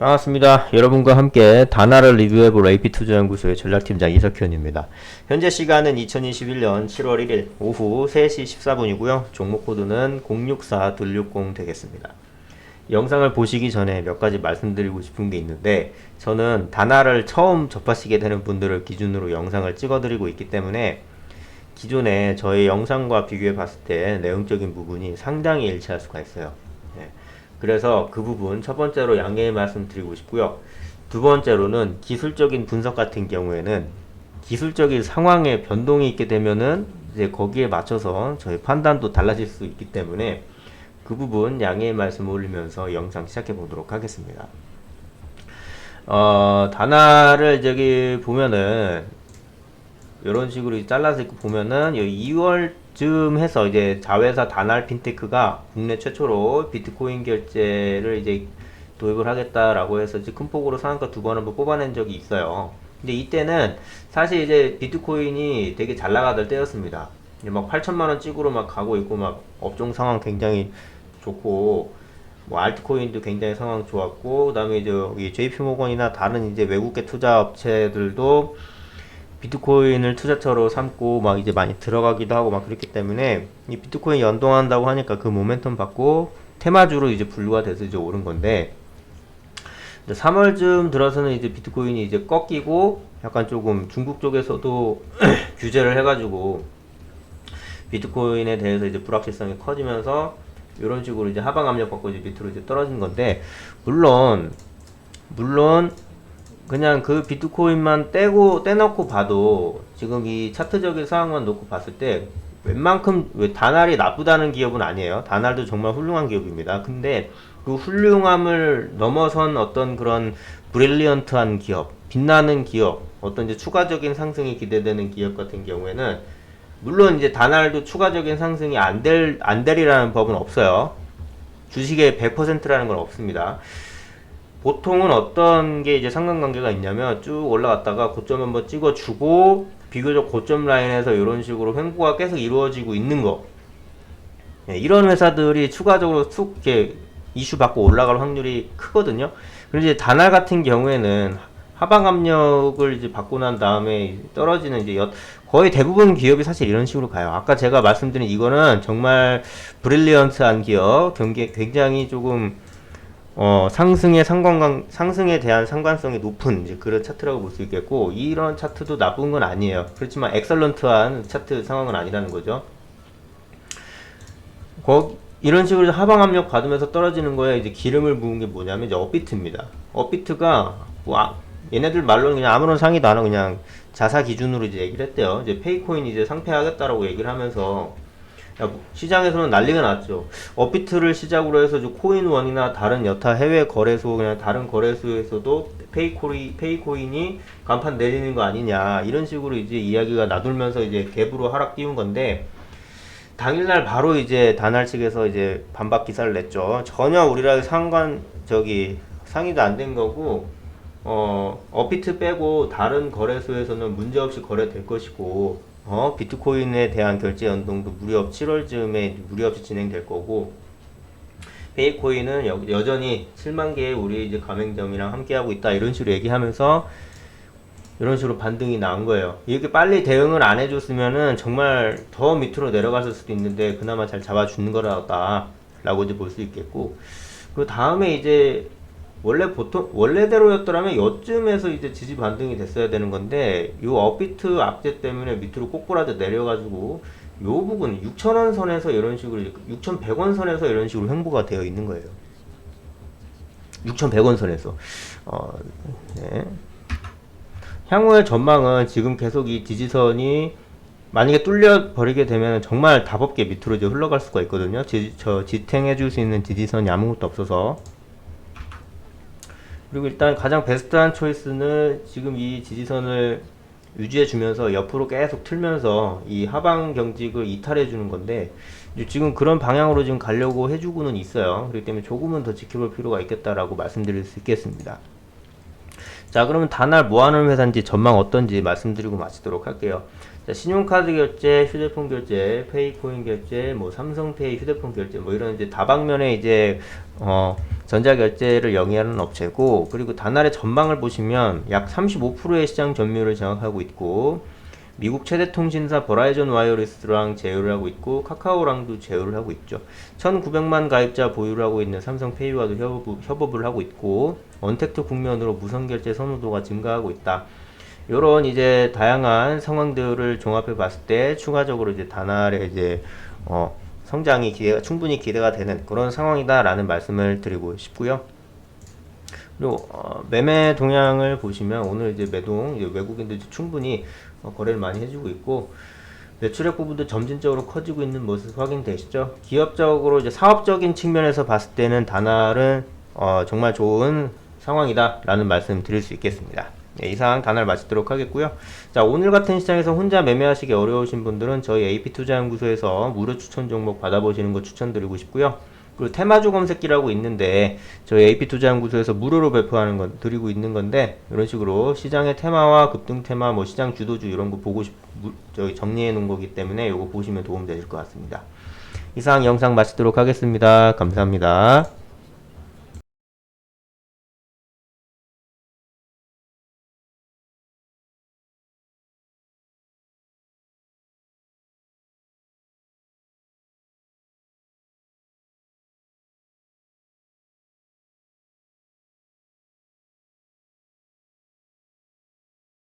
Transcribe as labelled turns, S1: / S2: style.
S1: 반갑습니다. 여러분과 함께 단화를 리뷰해볼 AP투자연구소의 전략팀장 이석현입니다. 현재 시간은 2021년 7월 1일 오후 3시 14분이고요. 종목 코드는 064260 되겠습니다. 영상을 보시기 전에 몇 가지 말씀드리고 싶은 게 있는데 저는 단화를 처음 접하시게 되는 분들을 기준으로 영상을 찍어드리고 있기 때문에 기존에 저의 영상과 비교해 봤을 때 내용적인 부분이 상당히 일치할 수가 있어요. 예. 그래서 그 부분 첫 번째로 양해의 말씀 드리고 싶고요. 두 번째로는 기술적인 분석 같은 경우에는 기술적인 상황에 변동이 있게 되면은 이제 거기에 맞춰서 저희 판단도 달라질 수 있기 때문에 그 부분 양해의 말씀 올리면서 영상 시작해 보도록 하겠습니다. 어, 단화를 저기 보면은 이런 식으로 잘라서 보면은 여기 2월 쯤 해서 이제 자회사 다날 핀테크가 국내 최초로 비트코인 결제를 이제 도입을 하겠다라고 해서 이제 큰 폭으로 상한가 두번 한번 뽑아낸 적이 있어요. 근데 이때는 사실 이제 비트코인이 되게 잘 나가던 때였습니다. 막 8천만 원 찍으로 막 가고 있고 막 업종 상황 굉장히 좋고 뭐 알트코인도 굉장히 상황 좋았고 그다음에 이제 JP 모건이나 다른 이제 외국계 투자 업체들도 비트코인을 투자처로 삼고 막 이제 많이 들어가기도 하고 막 그렇기 때문에 이 비트코인 연동한다고 하니까 그 모멘텀 받고 테마주로 이제 분류가 돼서 이제 오른 건데 3월쯤 들어서는 이제 비트코인이 이제 꺾이고 약간 조금 중국 쪽에서도 규제를 해가지고 비트코인에 대해서 이제 불확실성이 커지면서 이런 식으로 이제 하방 압력 받고 이제 밑으로 이제 떨어진 건데 물론 물론 그냥 그 비트코인만 떼고 떼놓고 봐도 지금 이 차트적인 상황만 놓고 봤을 때 웬만큼 왜 다날이 나쁘다는 기업은 아니에요. 다날도 정말 훌륭한 기업입니다. 근데 그 훌륭함을 넘어선 어떤 그런 브릴리언트한 기업, 빛나는 기업, 어떤 이제 추가적인 상승이 기대되는 기업 같은 경우에는 물론 이제 다날도 추가적인 상승이 안 될, 안 되리라는 법은 없어요. 주식의 100%라는 건 없습니다. 보통은 어떤 게 이제 상관관계가 있냐면 쭉 올라갔다가 고점 한번 찍어주고 비교적 고점 라인에서 이런 식으로 횡보가 계속 이루어지고 있는 거. 예, 이런 회사들이 추가적으로 툭 이렇게 이슈 받고 올라갈 확률이 크거든요. 그런데 이제 다날 같은 경우에는 하방 압력을 이제 받고 난 다음에 떨어지는 이제 여, 거의 대부분 기업이 사실 이런 식으로 가요. 아까 제가 말씀드린 이거는 정말 브릴리언트한 기업, 경기 굉장히 조금 어, 상승의 상관관, 상승에 대한 상관성이 높은 이제 그런 차트라고 볼 수 있겠고, 이런 차트도 나쁜 건 아니에요. 그렇지만 엑설런트한 차트 상황은 아니라는 거죠. 거, 이런 식으로 하방 압력 받으면서 떨어지는 거에 이제 기름을 부은 게 뭐냐면 이제 업비트입니다. 업비트가 뭐 아, 얘네들 말로는 그냥 아무런 상의도 안 하고 그냥 자사 기준으로 이제 얘기를 했대요. 이제 페이코인 이제 상폐하겠다라고 얘기를 하면서 시장에서는 난리가 났죠. 업비트를 시작으로 해서 코인원이나 다른 여타 해외 거래소 그냥 다른 거래소에서도 페이코이 페이코인이 간판 내리는 거 아니냐 이런 식으로 이제 이야기가 나돌면서 이제 갭으로 하락 띄운 건데 당일날 바로 이제 다날 측에서 이제 반박 기사를 냈죠. 전혀 우리랑 상관 저기 상의도 안 된 거고 어 업비트 빼고 다른 거래소에서는 문제없이 거래될 것이고 어 비트코인에 대한 결제 연동도 무렵 7월쯤에 무리없이 진행될 거고 페이코인은 여, 여전히 7만 개의 우리 이제 가맹점이랑 함께하고 있다 이런 식으로 얘기하면서 이런 식으로 반등이 나온 거예요. 이렇게 빨리 대응을 안 해줬으면은 정말 더 밑으로 내려갔을 수도 있는데 그나마 잘 잡아주는 거라고 이제 볼 수 있겠고 그 다음에 이제 원래 보통 원래대로였더라면 요쯤에서 이제 지지 반등이 됐어야 되는 건데 요 업비트 악재 때문에 밑으로 꼬꾸라져 내려가지고 요 부분 6,000원 선에서 이런 식으로 6,100원 선에서 이런 식으로 횡보가 되어 있는 거예요. 6,100원 선에서 어, 네. 향후의 전망은 지금 계속 이 지지선이 만약에 뚫려 버리게 되면 정말 답없게 밑으로 이제 흘러갈 수가 있거든요. 지, 저 지탱해 줄 수 있는 지지선이 아무것도 없어서 그리고 일단 가장 베스트한 초이스는 지금 이 지지선을 유지해 주면서 옆으로 계속 틀면서 이 하방 경직을 이탈해 주는 건데 지금 그런 방향으로 지금 가려고 해주고는 있어요. 그렇기 때문에 조금은 더 지켜볼 필요가 있겠다라고 말씀드릴 수 있겠습니다. 자 그러면 다날 뭐하는 회사인지 전망 어떤지 말씀드리고 마치도록 할게요. 자, 신용카드 결제, 휴대폰 결제, 페이코인 결제, 뭐 삼성페이 휴대폰 결제, 뭐 이런 이제 다방면에 이제 어 전자 결제를 영위하는 업체고 그리고 다날의 전망을 보시면 약 35%의 시장 점유율을 장악하고 있고 미국 최대 통신사 버라이전 와이어리스랑 제휴를 하고 있고 카카오랑도 제휴를 하고 있죠. 1,900만 가입자 보유를 하고 있는 삼성페이와도 협업, 협업을 하고 있고 언택트 국면으로 무선 결제 선호도가 증가하고 있다. 요런 이제 다양한 상황들을 종합해 봤을 때 추가적으로 이제 다날의 이제 어 성장이 기대가 충분히 기대가 되는 그런 상황이다라는 말씀을 드리고 싶고요. 그리고 어, 매매 동향을 보시면 오늘 이제 매동 이제 외국인들이 충분히 어, 거래를 많이 해주고 있고 매출액 부분도 점진적으로 커지고 있는 모습 확인되시죠? 기업적으로 이제 사업적인 측면에서 봤을 때는 다날은 어, 정말 좋은 상황이다라는 말씀 드릴 수 있겠습니다. 네, 이상 다날 마치도록 하겠고요. 자 오늘 같은 시장에서 혼자 매매하시기 어려우신 분들은 저희 AP 투자연구소에서 무료 추천 종목 받아보시는 거 추천드리고 싶고요. 그리고 테마주 검색기라고 있는데 저희 AP 투자연구소에서 무료로 배포하는 건 드리고 있는 건데 이런 식으로 시장의 테마와 급등 테마, 뭐 시장 주도주 이런 거 보고 싶 무- 저기 정리해 놓은 거기 때문에 이거 보시면 도움 되실 것 같습니다. 이상 영상 마치도록 하겠습니다. 감사합니다.